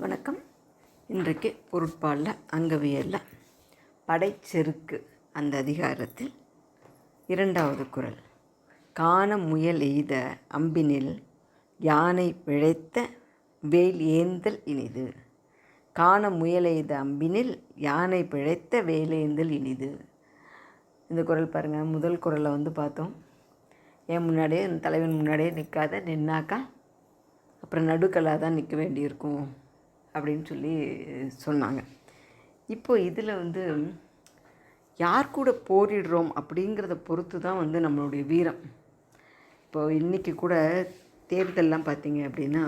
வணக்கம். இன்றைக்கு பொருட்பாலில் அங்கவியலில். படைச்செருக்கு அந்த அதிகாரத்தில். இரண்டாவது குறள் காண முயல் எய்த அம்பினில் யானை பிழைத்த வேல் ஏந்தல் இனிது. காண முயல் எய்த அம்பினில் யானை பிழைத்த வேலேந்தல் இனிது. இந்த குறள் பாருங்கள் முதல் குறளை வந்து பார்த்தோம். என் முன்னாடியே என் தலைவன் முன்னாடியே நிற்காத நின்னாக்கா அப்புறம் நடுக்கலாக தான் நிற்க வேண்டியிருக்கும். அப்படின்னு சொல்லி சொன்னாங்க. இப்போ இதில் வந்து யார் கூட போரிடுறோம் அப்படிங்கிறத பொறுத்து தான் வந்து நம்மளுடைய வீரம். இப்போ இன்றைக்கி கூட தேர்தல்லாம் பார்த்தீங்க அப்படின்னா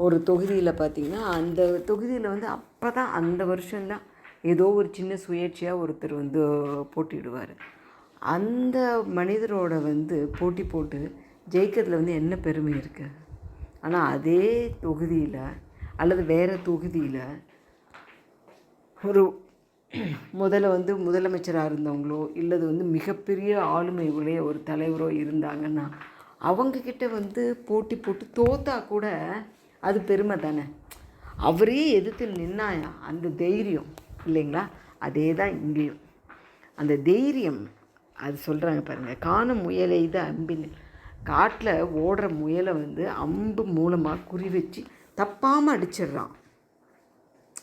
ஒரு தொகுதியில் பார்த்திங்கன்னா அந்த தொகுதியில் வந்து அப்போ தான் அந்த வருஷம்தான் ஏதோ ஒரு சின்ன சுயேட்சையாக ஒருத்தர் வந்து போட்டிடுவார் அந்த மனிதரோட வந்து போட்டி போட்டு ஜெயிக்கிறதுல வந்து என்ன பெருமை இருக்குது ஆனால் அதே தொகுதியில் அல்லது வேறு தொகுதியில் ஒரு முதல்ல வந்து முதலமைச்சராக இருந்தவங்களோ இல்லது வந்து மிகப்பெரிய ஆளுமை உடைய ஒரு தலைவரோ இருந்தாங்கன்னா அவங்கக்கிட்ட வந்து போட்டி போட்டு தோத்தா கூட அது பெருமை தானே? அவரே எதிர்த்து நின்னாயா? அந்த தைரியம் இல்லைங்களா? அதே தான் இங்கேயும். அந்த தைரியம் அது சொல்கிறாங்க பாருங்கள் காணும் முயலை இது அம்பின் காட்டில் ஓடுற முயலை வந்து அம்பு மூலமாக குறி வச்சு தப்பாமல் அடிச்சிடுறான்.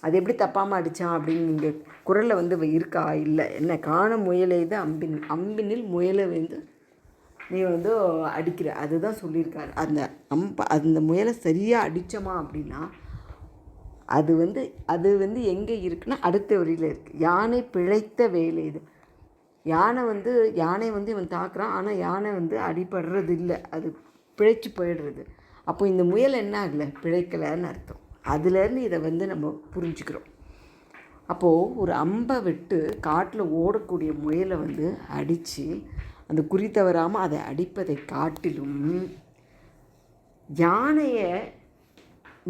அது எப்படி தப்பாமல் அடித்தான் அப்படின்னு நீங்கள் குரலில் வந்து இருக்கா? இல்லை. என்ன காண முயலை இது அம்பின் அம்பினில் முயலை வந்து நீ வந்து அடிக்கிற. அதுதான் சொல்லியிருக்காரு. அந்த அம்ப அந்த முயலை சரியாக அடித்தோமா அப்படின்னா அது வந்து அது வந்து எங்கே இருக்குன்னா அடுத்த வரியில் இருக்குது யானை பிழைத்த வேலை இது. யானை வந்து யானை வந்து இவன் தாக்குறான் ஆனால் யானை வந்து அடிபடுறது இல்லை அது பிழைச்சி போயிடுறது. அப்போ இந்த முயல் என்ன ஆகலை? பிழைக்கலைன்னு அர்த்தம். அதுலேருந்து இதை வந்து நம்ம புரிஞ்சுக்கிறோம். அப்போது ஒரு அம்பை விட்டு காட்டில் ஓடக்கூடிய முயலை வந்து அடித்து அந்த குறி தவறாமல் அதை அடிப்பதை காட்டிலும் யானையை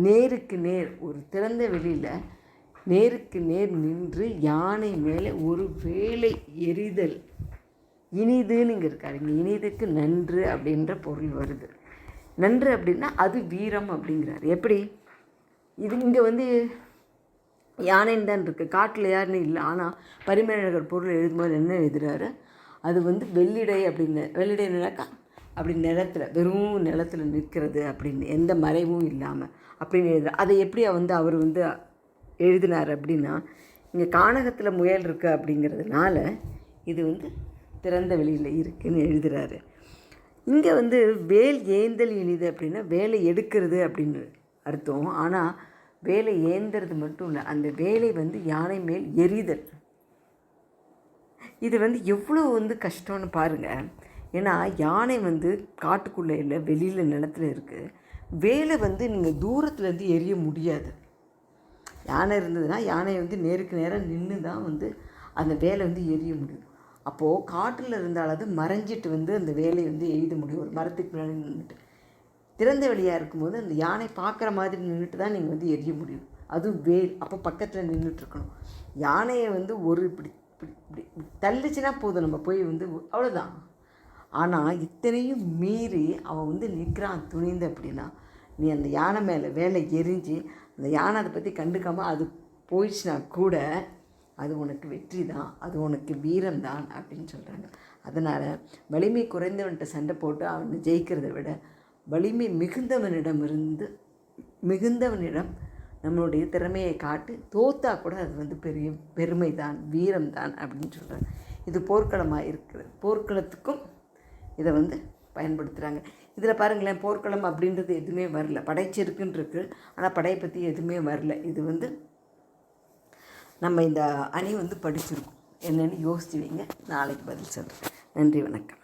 நேருக்கு நேர் ஒரு திறந்த வெளியில் நேருக்கு நேர் நின்று யானை மேலே ஒரு வேலை எரிதல் இனிதுன்னு இங்கே இருக்காருங்க இனிதுக்கு நன்று அப்படின்ற பொருள் வருது. நன்று அப்படின்னா அது வீரம் அப்படிங்கிறார். எப்படி? இது இங்கே வந்து யானைன்னு தான் இருக்குது காட்டில் யாருன்னு இல்லை. ஆனால் பரிமேழகர் பொருள் எழுதும்போது என்ன எழுதுகிறாரு அது வந்து வெள்ளிடை அப்படின்னு. வெள்ளிடை நிலக்கா அப்படி நிலத்தில் வெறும் நிலத்தில் நிற்கிறது அப்படின்னு. எந்த மறைவும் இல்லாமல் அப்படின்னு எழுதுற அதை எப்படி வந்து அவர் வந்து எழுதினார் அப்படின்னா இங்கே கானகத்தில் முயல் இருக்குது அப்படிங்கிறதுனால இது வந்து திறந்த வெளியில் இருக்குதுன்னு எழுதுகிறாரு இங்கே வந்து வேல் ஏந்தல் இனிது அப்படின்னா வேலை எடுக்கிறது அப்படின்னு அர்த்தம். ஆனால் வேலை ஏந்துறது மட்டும் இல்லை அந்த வேலை வந்து யானை மேல் எரிதல் இது வந்து எவ்வளோ வந்து கஷ்டம்னு பாருங்கள் ஏன்னா யானை வந்து காட்டுக்குள்ளே இல்லை வெளியில் நிலத்தில் இருக்குது வேலை வந்து நீங்கள் தூரத்துலேருந்து எரிய முடியாது. யானை இருந்ததுன்னா யானை வந்து நேருக்கு நேரம் நின்று தான் வந்து அந்த வேலை வந்து எரிய முடியும். அப்போது காற்றில் இருந்தாலாவது மறைஞ்சிட்டு வந்து அந்த வேலையை வந்து எழுத முடியும். ஒரு மரத்துக்கு பின்னாடி நின்றுட்டு திறந்த வெளியாக இருக்கும்போது அந்த யானை பார்க்குற மாதிரி நின்றுட்டு தான் நீங்கள் வந்து எரிய முடியும். அதுவும் வேல். அப்போ பக்கத்தில் நின்றுட்டுருக்கணும் யானையை வந்து ஒரு இப்படி இப்படி இப்படி தள்ளிச்சுன்னா போதும். நம்ம போய் வந்து அவ்வளோதான் ஆனால் இத்தனையும் மீறி அவன் வந்து நிற்கிறான் துணிந்து அப்படின்னா நீ அந்த யானை மேலே வேலை எரிஞ்சு அந்த யானை அதை பற்றி கண்டுக்காமல் அது போயிடுச்சுனா கூட அது உனக்கு வெற்றி தான் அது உனக்கு வீரம் தான் அப்படின்னு சொல்கிறாங்க அதனால் வலிமை குறைந்தவன்கிட்ட சண்டை போட்டு அவனை ஜெயிக்கிறத விட வலிமை மிகுந்தவனிடமிருந்து மிகுந்தவனிடம் நம்மளுடைய திறமையை காட்டு தோத்தா கூட அது வந்து பெரிய பெருமை தான் வீரம் தான் அப்படின்னு சொல்கிறாங்க இது போர்க்களமாக இருக்கிறது. போர்க்களத்துக்கும் இதை வந்து பயன்படுத்துகிறாங்க இதில் பாருங்களேன் போர்க்களம் அப்படின்றது எதுவுமே வரல. படைச்சிருக்குன்னு இருக்குது ஆனால் படையை பற்றி எதுவுமே வரல. இது வந்து நம்ம இந்த அணி வந்து படிச்சிருக்கோம். என்னென்னு யோசிச்சு வைங்க. நாளைக்கு பதில் சொல்கிறேன் நன்றி வணக்கம்.